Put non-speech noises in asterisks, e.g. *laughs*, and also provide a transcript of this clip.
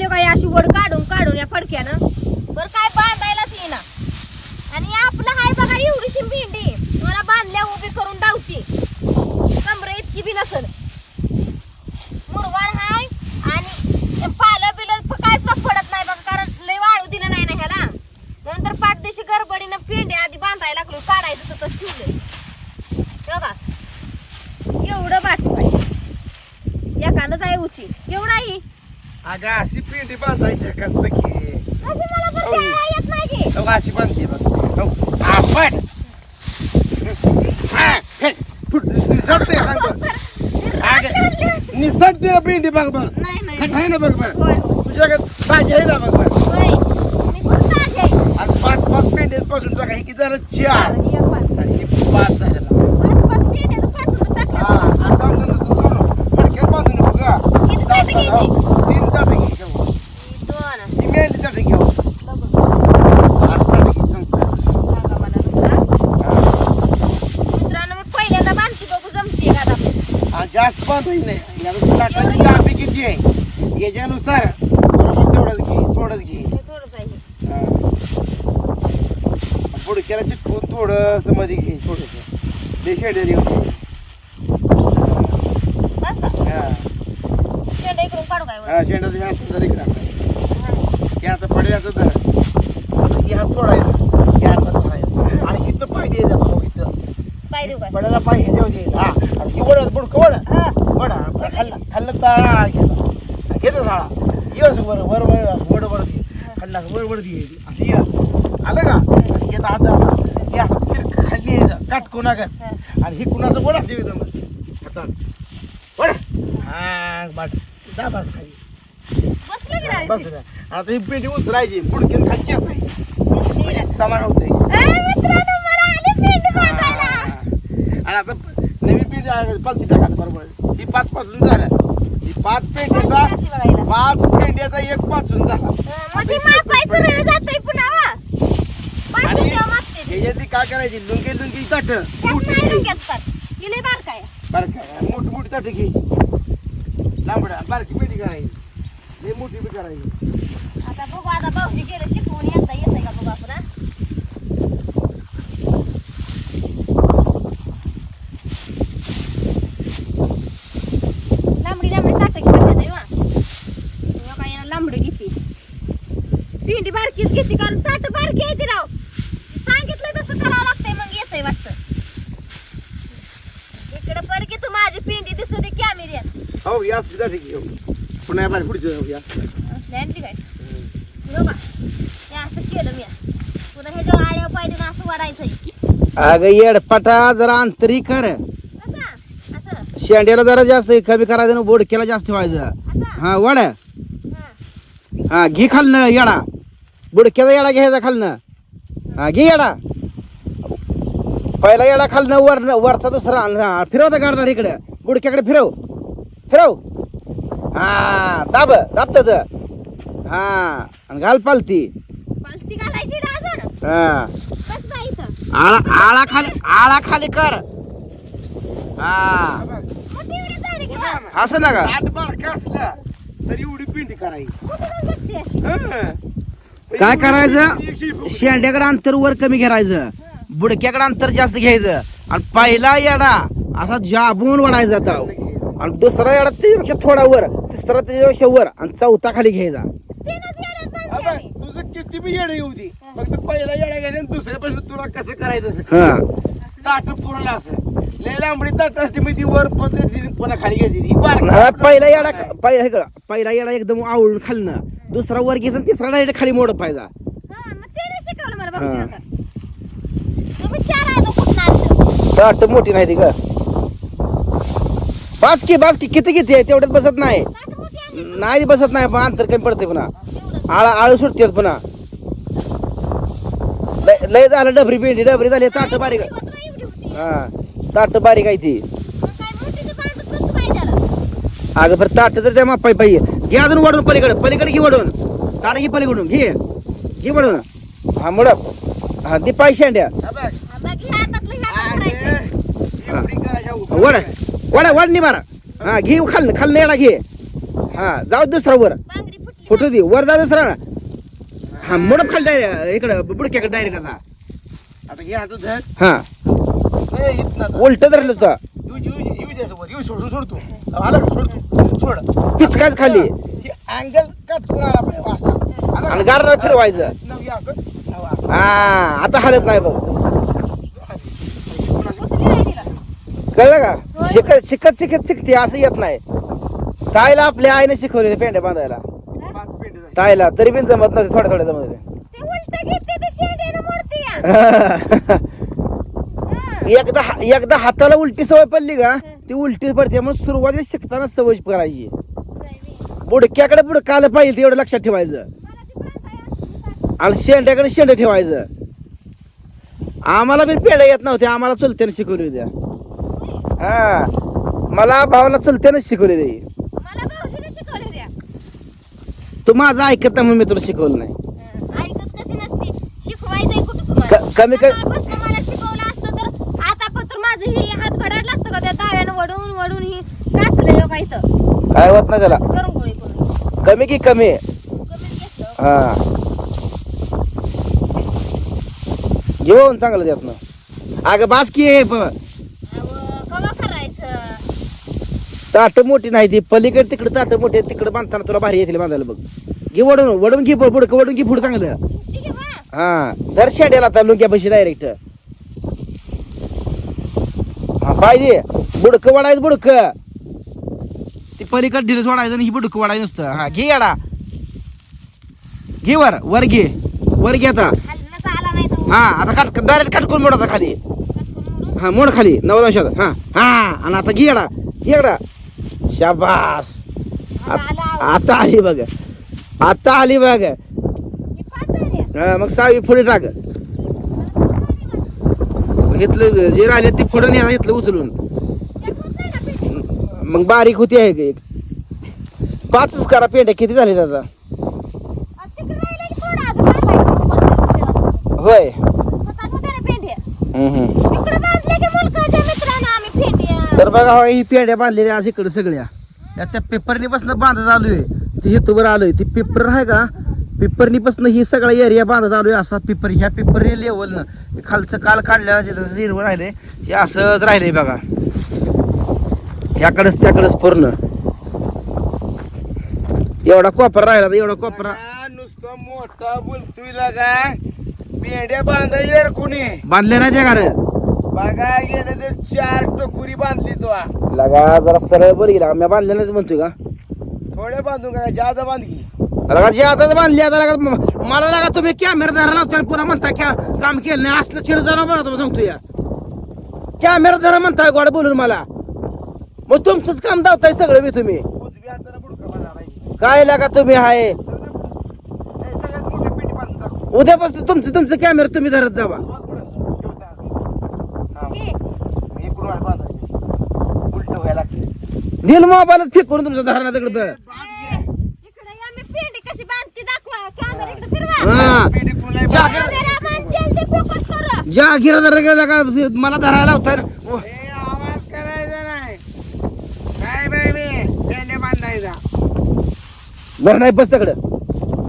लागले काय अशी वड काढून काढून या फडक्यानं. बर काय बांधायलाच येईना. आणि आपलं हाय बघा एवढीशी भेंडी मला बांधल्या उभी करून दावती. कमरे इतकी बी नसल. मुरवाड हाय आणि पालं बिलं काय पडत नाही बघा कारण लय वाळू दिलं नाही ना ह्याला. नंतर पाच दिवशी गडबडीनं पेंडे आधी बांधायला लागलो काढायचं तसं ठेवलं. बघा. एवढं बाटू आहे. एखादंच आहे उची. एवढा ही अगं बांधायची कसं की की हो, अशी बांधते बघ. हो, आपण हा, हे, फुट, निसटते हा बघ. अगं, निसटते पेंडी बघ बघ नाही नाही. आहे ना बघ बघ होय. तुझ्याकडे ताजी आहे ना बघ बघ आहे? आणि पाच पाच पेंडे पासून टाका हे किती झालं चार. आणि हे पाच झालं पाच पाच पेंड्याचं पाचून टाकलं. हा आता जाऊन तू जाऊन फडक्यात बांधून नको का किती ताटं घ्यायची? तीन चाटे घे घेऊ ही दोन. ही मेहंदी चाटे घेऊ बघू, आज चाटे घे सांगतो सांगा मला दुसरा. हा. मित्रांनो, मी पहिल्यांदा बांधते बघू जमते का आता. हा, जास्त बांधायची नाही याला लाटाची लांबी किती आहे याच्यानुसार बरोबर तेवढंच घे थोडंच घे हे थोडंच आहे. पुढक्याला चिटकून थोडसमध्ये घे थोडस ते शेडेरी होते बस का? शेंडा इकडून काढू काय वर? हा शेंडाचं हे असं जरी इकडं टाकायचं. हा. हे आता पडल्याचं आता हे हात सोडायचं हे आणि इथं पाय द्यायचं भाऊ इथं पाय देऊ काय? पडायला पाय द्यायचं हा ही वडत बुडकं वड हा. वडा खाल्लं घेतो झाडा येस वर वर वर वड वर दे खाल्ला वर वर दे असं ये आलं का आणि आता हे असं खाली यायचं काटकू नका आणि हे कुणाचं वड असते एकदम हातात वड हा बाट दाबास खाली बस आता ही पेटी उचलायची पुढकीन खाली असायची समान होते आणि आता नवीन पीठ पाच पालथी बरोबर. ही पाच पाच झाल्या. पाच पेंड्याचा. पाच पेंड्याचा एक पाचून झाला. काय करायची? लुंगी लुंगी ताट. बारकाय मोठी मोठी ताट घ्यायची लांबड्या बारकी पेटी करायची. लई मोठी बी करायची. आता बघू आता भाऊजी गेलं शिकवून येता येतंय का बघू आपण हा? लांबडी लांबडी ताटं घेतात नाही वा. तेव्हा काय याला लांबडी घेते पिंडी बारकीच घेते कारण ताट बारकी आहे ती राव सांगितलं तसं करावं लागतंय मग येतंय वाटतं इकडे पड की तू माझी पिंडी दिसू दे कॅमेऱ्यात हो या सुद्धा ठीक पुन्हा पुढचं या. काय बघा. हे असं केलं मी. पुन्हा पाहिजे असं वाढायचं अगं येडपटा जरा अंतरी कर. असं असं शेंड्याला जरा जास्त कमी करायचं ना बोडक्याला जास्त व्हायचं. असं हा वड. हा. हा घे खालनं येडा. बुडक्याचा येडा घ्यायचा खालनं. हा घे येडा. पहिला येडा खालनं वर वरचा दुसरा हा, फिरवता करणार इकडे. बुडक्याकडे फिरव. फिरव. हा दाब दाब त्याच हा आणि घाल पालती. घालायची हा. बस बाई इथं. आळा आळा खाली आळा खाली कर. हा. मोठी एवढी झाली की बा. असं ना का तरी एवढी पिंडी करायची. कुठूनच काय करायचं? शेंड्याकडे अंतर वर कमी घ्यायचं बुडक्याकडे अंतर जास्त घ्यायचं. आणि पहिला येडा असा जाबून वाढायचा आता आणि दुसरा येडा त्याच्यापेक्षा थोडा वर तिसरा त्याच्यापेक्षा वर आणि चौथा खाली घ्यायचा. तुझं किती बी येऊ दे. फक्त पहिला आणि दुसऱ्या तुला कसं करायचं असं? ताट पुरला असं. लय लांबडी ताट असते मी ती वर पुन्हा खाली घ्यायची ही बारकी. पहिला येडा पहिला इकडं पहिला येडा एकदम आवळून खालनं. दुसरा वर घ्यायचा आणि तिसरा डायरेक्ट खाली मोड पाहिजे हा, मग त्याने शिकवलं मला बाबूजी आता. तुम्ही चार आहे तो कुठं आणलं? ताट मोठी नाही ती ग. बास की बास की किती किती आहे? तेवढ्यात बसत नाही. नाही बसत नाही पण अंतर कमी पडते पुन्हा. आळा आळू सुटते पुन्हा. लय- झालं डबरी पिंडी डबरी झाली ताट बारीक. हा ताट बारीक आहे ती. अगं बरं ताट तर त्या मापाई पाहिजे. घे अजून वडून पलीकडे पलीकडे घे वडून. ताट घे पलीकडून घे. घे वडून. हा मुड हा दे पाय शेंड्या. वड. वड वड नि मारा. हा घे खालनं खालनं येडा घे. हा जाऊ दुसरा वर. बांगडी फुटली फुटू दे. वर जा दुसरा. हा मोडप खाली डायरेक्ट इकडं बुडक्याकडे डायरेक्ट आता. आता घे हातात धर. हा. आता. उलट धरलं होतं. येऊ येऊ येऊ द्यायचं वर येऊ सोड सोड तू. आला का? सोड तू. सोड. पिचकाच खाली. अँगल कट करून आला पाहिजे असा आणि का? गारला फिरवायचं. हा आता हालत नाही बघ उचलली नाही तिला कळलं का? शिकत शिकत शिकत शिकते असं येत नाही. ताईला आपल्या आईने शिकवले पेंड्या बांधायला. ताईला तरी पण जमत नव्हते थोड्या थोड्या जमत होते. *laughs* एकदा एकदा हाताला उलटी सवय पडली का ती उलटी पडते मग सुरुवातीला शिकताना सवय करायची बुडक्याकडे बुडकायला पाहिजे ते एवढं लक्षात ठेवायचं. आणि शेंड्याकडे शेंड ठेवायचं. आम्हाला बी पेढे येत नव्हते आम्हाला चुलत्याने शिकवली होत्या. हा. मला भावाला चुलत्याने शिकवली होती मला भाऊजीने तू माझं ऐकत नाही म्हणून मी तुला शिकवलं नाही. ऐकत कशी नसते? शिकवायचंय कुठं तुम्हाला क- कमी क- सकाळपासून मला शिकवलं असतं तर आता पण तर माझं हे हात असतं का? त्या ताव्यानं वडून वडून ही काय होत नाही त्याला. गोळी करून. कमी की कमी? घेतलं हा. घेऊन चांगलं त्यातनं. अगं बास की ताट मोठी नाही ती. पलीकडे तिकडे ताट मोठी तिकडे बांधताना तुला भारी येतील बांधायला बघ. घे वडून वडून घे पुढं वडून घे पुढं चांगलं. हा दर शेड्याला आता लुंग्या पैसे डायरेक्ट हा पाहिजे. बुडक वाढायचं बुडक. ती पलीकडे ढिलच वाढायचं आणि ही बुडक वाढायचं नसतं. हा घे याडा. घे वर वर घे. वर घे आता. हा आता काट डायरेक्ट काट करून मोड आता खाली. हा मोड खाली. नव्वद अंशात हा हा आणि आता घे याडा. घे याडा. शाबास. आता आली बघ. आता आली बघ. ही मग सहावी पुढे टाक. घेतलं जे राहिले ते नाही घेतलं उचलून? मग बारीक होती आहे का एक. पाचच करा पेंड्या किती झाले आता. होय स्वतः होत्या ना पेंढ्या. हम्म, हम्म. इकडे बांधले की मुलकाच्या मित्रांनो आम्ही पेंढ्या. तर बघा हो, ही पेंड्या बांधलेल्या आज इकडे सगळ्या. या त्या पेपरनी पासून बांधत आलोय. ती हेतूवर आलोय. ती पेपर आहे का? पेपरनी पासून ही सगळा एरिया बांधत आलोय. असा पेपर ह्या पेपर लेवलनं खालचं काल काढलेला जिथं हिरवं राहिले हे असंच राहिलंय बघा. ह्याकडंच त्याकडंच पूर्ण. एवढा कोपरा राहिला तर एवढा कोपरा नुसतं मोठा बोलतोय लागा पेंड्या बांधायला कोणी? बांधले नाही त्या घर बघा गेलं तर चार टोकुरी बांधली तो हा. लगा जरा सरळ बरं गेला. मी बांधले नाही म्हणतोय का? थोड्या बांधून काय जादा बांध की लगा जे आता बांधली आता लगा म- मला लगा तुम्ही कॅमेरा धरा लावता आणि पुन्हा म्हणता क्या काम केलं नाही. असलं छिड जरा बरं तुम्ही सांगतो या. कॅमेरा धरा म्हणताय गोड बोलून मला. मग तुमचंच काम दावताय सगळं मी तुम्ही. उजवी हाताला बुडका बांधा पाहिजे. काय लागा तुम्ही हाय? ए, सगळ्यात मोठी पेंडी बांधून टाकू. उद्यापासून तुमचं तुमचं कॅमेरा तुम्ही धरत जावा आवाज पुढं. ठेवता. हा, हे, इकडून आहे बांधायची. उलटं व्हायला लागते. दिल मोबाईलच फेकून तुमचं धरणा तिकडं. ए, इकडे या मी पेंढी कशी बांधते दाखवा. कॅमेरा इकडे फिरवा. हा. पेंडी कुणाला जा. जल्दी फोकस करा गिरा का? मला धरायला लावताय ए, आवाज करायचा नाही. काय बाई मी पेंड्या बांधायचा. बरं नाही बस तिकडं.